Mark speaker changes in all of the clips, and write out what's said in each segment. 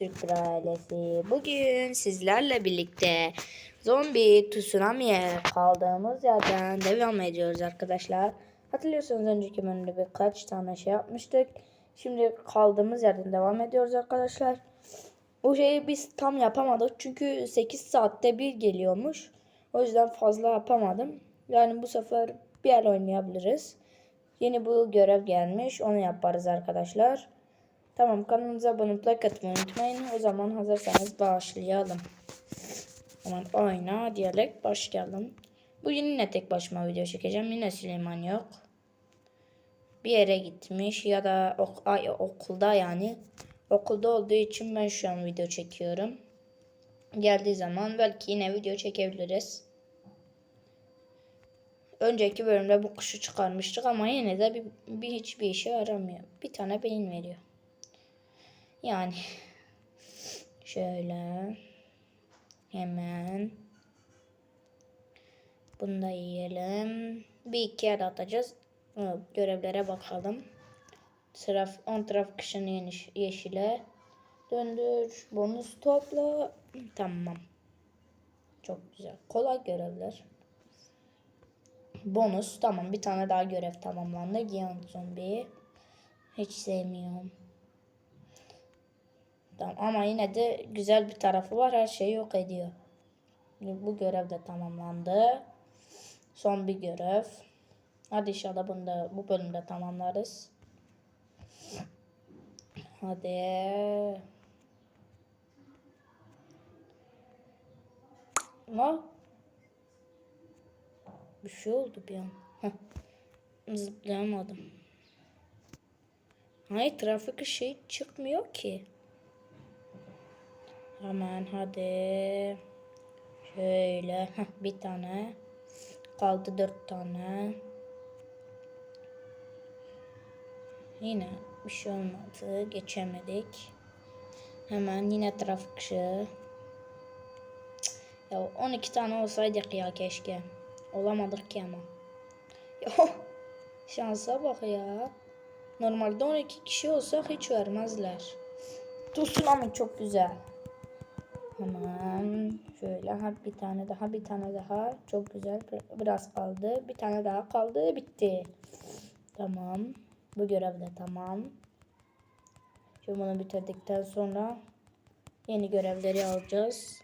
Speaker 1: Türk ailesi. Bugün sizlerle birlikte zombi tsunami'ye kaldığımız yerden devam ediyoruz arkadaşlar. Hatırlıyorsanız önceki bölümde birkaç tane şey yapmıştık. Şimdi kaldığımız yerden devam ediyoruz arkadaşlar. Bu şeyi biz tam yapamadık çünkü 8 saatte bir geliyormuş. O yüzden fazla yapamadım. Yani bu sefer bir el oynayabiliriz. Yeni bu görev gelmiş. Onu yaparız arkadaşlar. Tamam kanalımıza abone olup like atmayı unutmayın. O zaman hazırsanız başlayalım. Aman oyna diyerek başlayalım. Bugün yine tek başıma video çekeceğim. Yine Süleyman yok. Bir yere gitmiş ya da ok ay, okulda yani. Okulda olduğu için ben şu an video çekiyorum. Geldiği zaman belki yine video çekebiliriz. Önceki bölümde bu kuşu çıkarmıştık ama yine de bir, bir hiçbir işe yaramıyor. Bir tane beyin veriyor. Yani şöyle hemen bunu da yiyelim. Bir iki yer atacağız. Görevlere bakalım. Traf, on trafik ışını yeşile. Döndür. Bonus topla. Tamam. Çok güzel. Kolay görevler. Bonus. Tamam. Bir tane daha görev tamamlandı. Giyan zombi. Hiç sevmiyorum. Tamam, ama yine de güzel bir tarafı var. Her şeyi yok ediyor. Bu görev de tamamlandı. Son bir görev. Hadi inşallah bunu da bu bölümde tamamlarız. Hadi. Ne? Bir şey oldu bir an. Heh. Zıplayamadım. Hayır trafik ışığı çıkmıyor ki. Hemen hadi. Şöyle bir tane. Kaldı dört tane. Yine bir şey olmadı. Geçemedik. Hemen yine trafik ışığı. Ya 12 tane olsaydık ya keşke. Olamadık ki ama. Ya şansa bak ya. Normalde 12 kişi olsak hiç vermezler. Tsunami çok güzel. Hemen şöyle ha bir tane daha bir tane daha. Çok güzel. Bir- biraz kaldı. Bir tane daha kaldı. Bitti. Tamam. Bu görev de tamam. Şimdi bunu bitirdikten sonra yeni görevleri alacağız.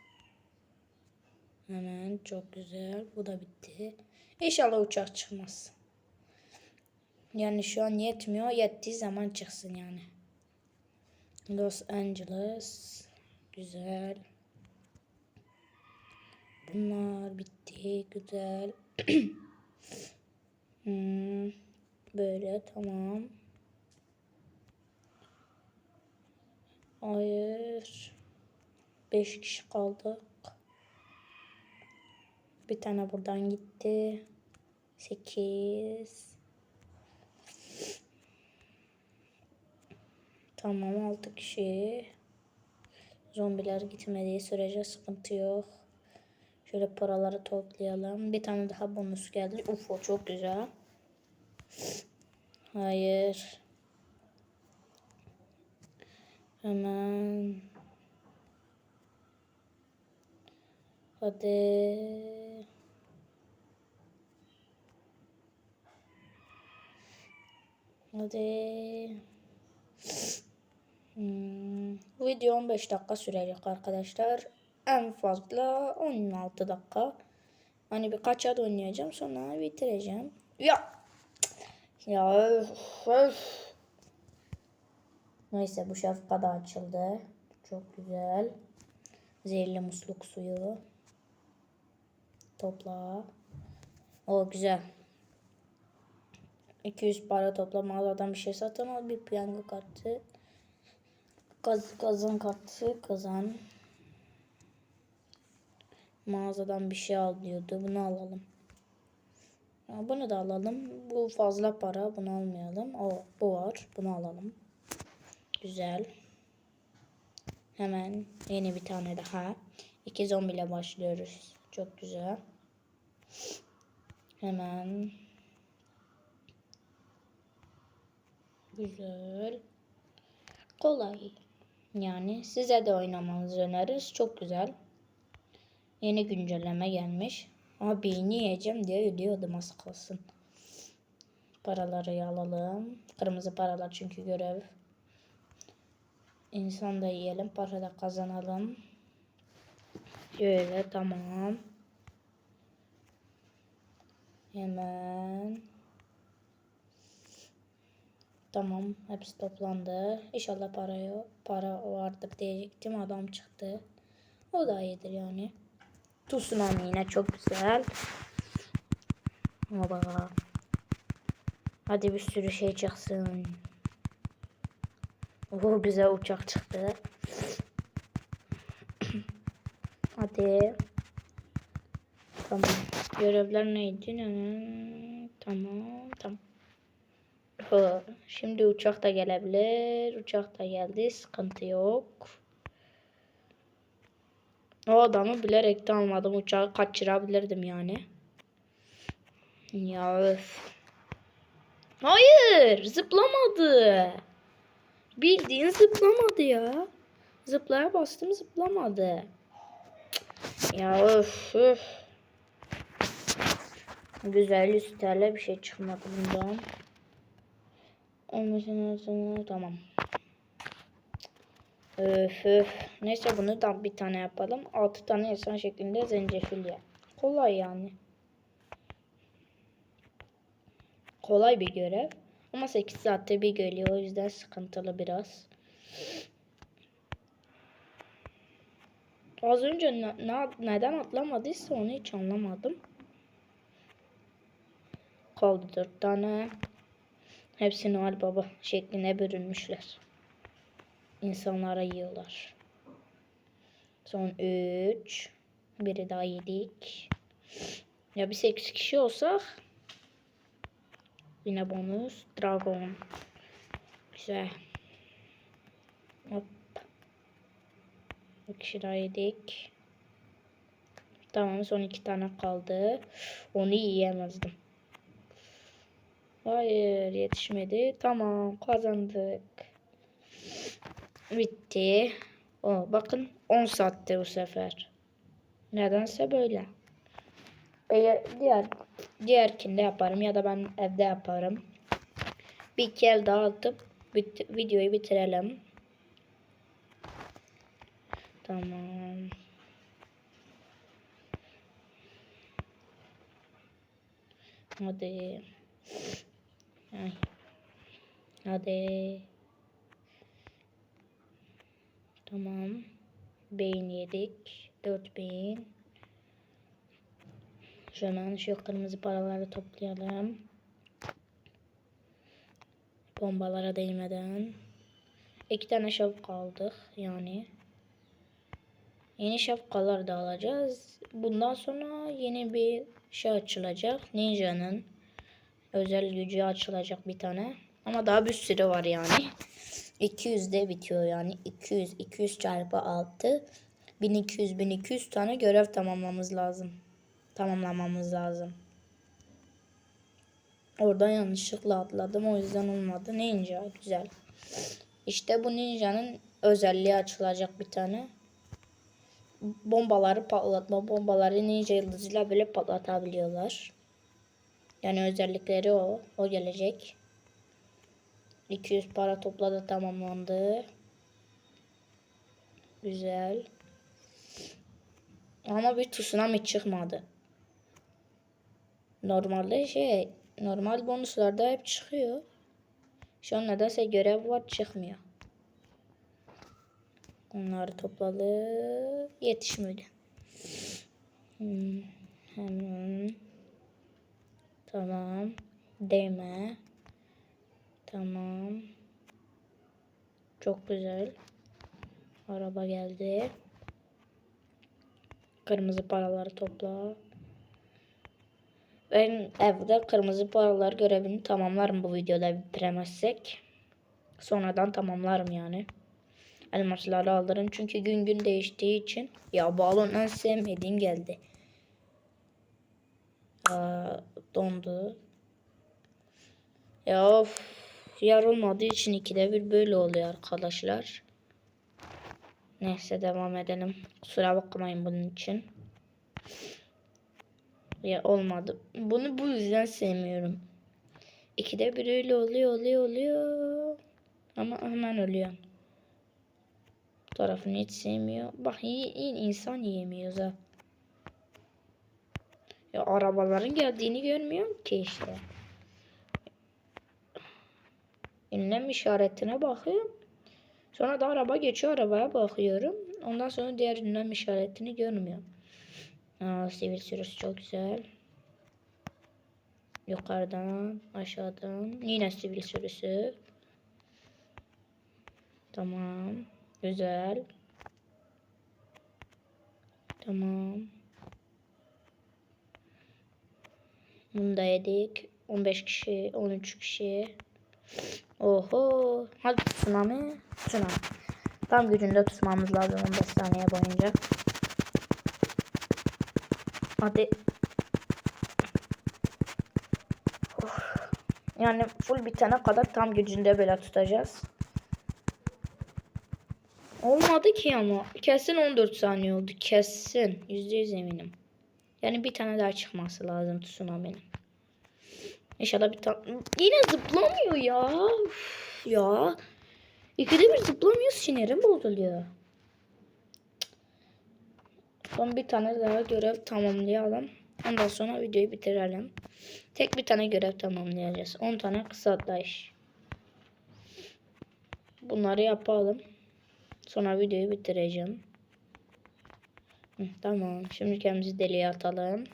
Speaker 1: Hemen çok güzel. Bu da bitti. İnşallah uçak çıkmaz. Yani şu an yetmiyor. Yettiği zaman çıksın yani. Los Angeles. Güzel Bunlar bitti. Güzel. Hmm, böyle tamam. Hayır. Beş kişi kaldık. Bir tane buradan gitti. Sekiz. Tamam altı kişi. Zombiler gitmediği sürece sıkıntı yok. Şöyle paraları toplayalım. Bir tane daha bonus geldi. Uf o çok güzel. Hayır. Hemen. Hadi. Hadi. Hmm, video 15 dakika sürecek arkadaşlar. En fazla 16 dakika. Hani birkaç ad oynayacağım sonra bitireceğim. Ya. Ya öf, öf. Neyse bu şapka da açıldı. Çok güzel. Zehirli musluk suyu. Topla. O güzel. 200 para topla mağazadan bir şey satın al. Bir piyango kartı. Kaz, kazan kartı kazan. Mağazadan bir şey al diyordu. Bunu alalım. Ya bunu da alalım. Bu fazla para. Bunu almayalım. O bu var. Bunu alalım. Güzel. Hemen yeni bir tane daha. İki zombiyle başlıyoruz. Çok güzel. Hemen. Güzel. Kolay. Yani size de oynamanızı öneririz. Çok güzel. Yeni güncelleme gelmiş. Ama beyni yiyeceğim diye ölüyordum az kalsın. Paraları alalım. Kırmızı paralar çünkü görev. İnsan da yiyelim. Para da kazanalım. Şöyle tamam. Hemen. Tamam. Hepsi toplandı. İnşallah para. Para vardır diyecektim. Adam çıktı. O da iyidir yani. Tsunami yine çok güzel. Baba. Hadi bir sürü şey çıksın. Oo bize uçak çıktı. Hadi. Tamam. Görevler neydi? Tamam. Tamam. Şimdi uçak da gelebilir. Uçak da geldi. Sıkıntı yok. O adamı bilerek de almadım. Uçağı kaçırabilirdim yani. Ya öf. Hayır. Zıplamadı. Bildiğin zıplamadı ya. Zıplaya bastım zıplamadı. Ya öf öf. Güzel 100 TL bir şey çıkmadı bundan. Olmasın sonra tamam. Öf öf. Neyse bunu da bir tane yapalım. 6 tane insan şeklinde zencefil ya. Kolay yani. Kolay bir görev. Ama 8 saatte bir geliyor. O yüzden sıkıntılı biraz. Az önce ne, ne- neden atlamadıysa onu hiç anlamadım. Kaldı 4 tane. Hepsi Noel Baba şekline bürünmüşler. İnsanlara yiyorlar. Son 3. Biri daha yedik. Ya bir 8 kişi olsak yine bonus. Dragon. Güzel. Hop. Bir kişi daha yedik. Tamam son iki tane kaldı. Onu yiyemezdim. Hayır yetişmedi. Tamam kazandık. Bitti. O, bakın 10 saatte bu sefer. Nedense böyle. Eğer diğer diğerkinde yaparım ya da ben evde yaparım. Bir iki el daha atıp bit- videoyu bitirelim. Tamam. Hadi. Ay. Hadi. Tamam. Beyin yedik. 4 beyin. Hemen şu kırmızı paraları toplayalım. Bombalara değmeden. İki tane şapka aldık yani. Yeni şapkalar da alacağız. Bundan sonra yeni bir şey açılacak. Ninja'nın özel gücü açılacak bir tane. Ama daha bir sürü var yani. 200'de bitiyor yani. 200 200 çarpı 6 1200 1200 tane görev tamamlamamız lazım. Tamamlamamız lazım. Oradan yanlışlıkla atladım. O yüzden olmadı. Ninja güzel. İşte bu ninjanın özelliği açılacak bir tane. Bombaları patlatma. Bombaları ninja yıldızıyla böyle patlatabiliyorlar. Yani özellikleri o. O gelecek. 200 para topladı tamamlandı. Güzel. Ama bir tsunami çıkmadı. Normalde şey normal bonuslarda hep çıkıyor. Şu an nedense görev var çıkmıyor. Onları topladı. Yetişmedi. Hmm, Hemen. Tamam. Değme. Tamam. Çok güzel. Araba geldi. Kırmızı paraları topla. Ben evde kırmızı paralar görevini tamamlarım bu videoda bitiremezsek. Sonradan tamamlarım yani. Elmasları alırım çünkü gün gün değiştiği için. Ya balon en sevmediğim geldi. Aa, dondu. Ya of. Yer olmadığı için ikide bir böyle oluyor arkadaşlar. Neyse devam edelim. Kusura bakmayın bunun için. Ya olmadı. Bunu bu yüzden sevmiyorum. İkide bir öyle oluyor oluyor oluyor. Ama hemen ölüyor. Bu tarafını hiç sevmiyor. Bak iyi insan yiyemiyoruz ha. Ya arabaların geldiğini görmüyorum ki işte. Ünlem işaretine bakıyorum. Sonra da araba geçiyor arabaya bakıyorum. Ondan sonra diğer ünlem işaretini görmüyorum. Aa, sivil sürüsü çok güzel. Yukarıdan aşağıdan yine sivil sürüsü. Tamam. Güzel. Tamam. Bunu da yedik. 15 kişi, 13 kişi. Oho. Hadi tsunami. Tsunami. Tam gücünde tutmamız lazım 15 saniye boyunca. Hadi. Of. Yani full bitene kadar tam gücünde böyle tutacağız. Olmadı ki ama. Kesin 14 saniye oldu. Kesin. %100 eminim. Yani bir tane daha çıkması lazım tsunami'nin. İnşallah bir tane... Yine zıplamıyor ya. Ya. İkide bir zıplamıyor sinirim bozuluyor. Son bir tane daha görev tamamlayalım. Ondan sonra videoyu bitirelim. Tek bir tane görev tamamlayacağız. 10 tane kısa atlayış. Bunları yapalım. Sonra videoyu bitireceğim. Hı, tamam. Şimdi kendimizi deliye atalım.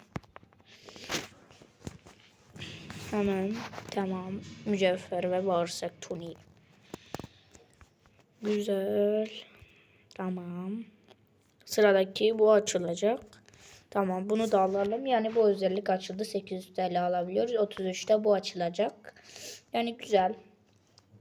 Speaker 1: Hemen. Tamam. Mücevher ve bağırsak tuni. Güzel. Tamam. Sıradaki bu açılacak. Tamam bunu da alalım. Yani bu özellik açıldı. 800 TL alabiliyoruz. 33'te bu açılacak. Yani güzel.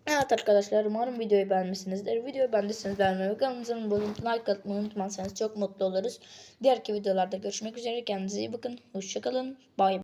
Speaker 1: Evet arkadaşlar umarım videoyu beğenmişsinizdir. Videoyu beğendiyseniz beğenmeyi ve kanalımıza abone olup like atmayı unutmazsanız çok mutlu oluruz. Diğerki videolarda görüşmek üzere. Kendinize iyi bakın. Hoşçakalın. Bay bay.